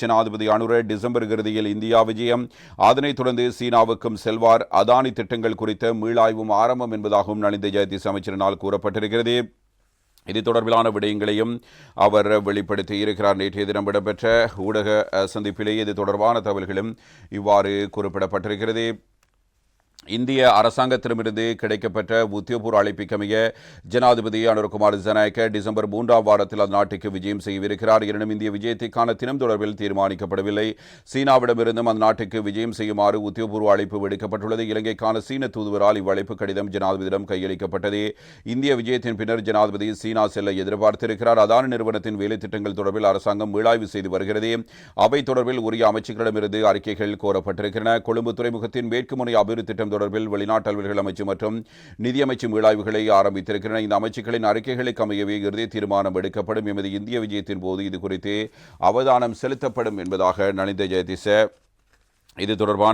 ஜனாதிபதி அனுர டிசம்பர் இறுதியில் இந்தியா விஜயம். அதனைத் தொடர்ந்து சீனாவுக்கும் செல்வார். அதானி திட்டங்கள் குறித்த மீளாய்வும் ஆரம்பம் என்பதாகவும் நலிந்த ஜெயதீஸ் அமைச்சரினால் கூறப்பட்டிருக்கிறது. இது தொடர்பிலான விடயங்களையும் அவர் வெளிப்படுத்தி இருக்கிறார். நேற்றைய தினம் இடம்பெற்ற ஊடக சந்திப்பிலேயே இது தொடர்பான தகவல்களும் இவ்வாறு குறிப்பிடப்பட்டிருக்கிறது. இந்திய அரசாங்கத்திடமிருந்து கிடைக்கப்பட்ட உத்தியோகபூர்வ அழைப்பிக்கமைய ஜனாதிபதி அனுர்குமார் ஜனநாயக்க டிசம்பர் மூன்றாம் வாரத்தில் அந்நாட்டுக்கு விஜயம் செய்யவிருக்கிறார். எனினும் இந்திய விஜயத்திற்கான தினம் தொடர்பில் தீர்மானிக்கப்படவில்லை. சீனாவிடமிருந்தும் அந்நாட்டுக்கு விஜயம் செய்யுமாறு உத்தியோகபூர்வ அழைப்பு விடுக்கப்பட்டுள்ளது. இலங்கைக்கான சீன தூதுவரால் இவ்வழைப்பு கடிதம் ஜனாதிபதியிடம் கையளிக்கப்பட்டது. இந்திய விஜயத்தின் பின்னர் ஜனாதிபதி சீனா செல்ல எதிர்பார்த்திருக்கிறார். அதானி நிறுவனத்தின் வேலை திட்டங்கள் தொடர்பில் அரசாங்கம் மீளாய்வு செய்து வருகிறது. அவை தொடர்பில் உரிய அமைச்சர்களிடமிருந்து அறிக்கைகள் கோரப்பட்டிருக்கின்றன. கொழும்பு துறைமுகத்தின் மேற்குமுனை அபிவிருத்தி திட்டம் தொடர்பில் வெளிநாட்டு அலுவல்கள் அமைச்சு மற்றும் நிதியமைச்சு மீளாய்வுகளை ஆரம்பித்திருக்கின்றன. இந்த அமைச்சுகளின் அறிக்கைகளுக்கு அமையவே இறுதி தீர்மானம் எடுக்கப்படும். எமது இந்திய விஜயத்தின் போது இது குறித்து அவதானம் செலுத்தப்படும் என்பதாக நலிந்த ஜெயதிச இது தொடர்பான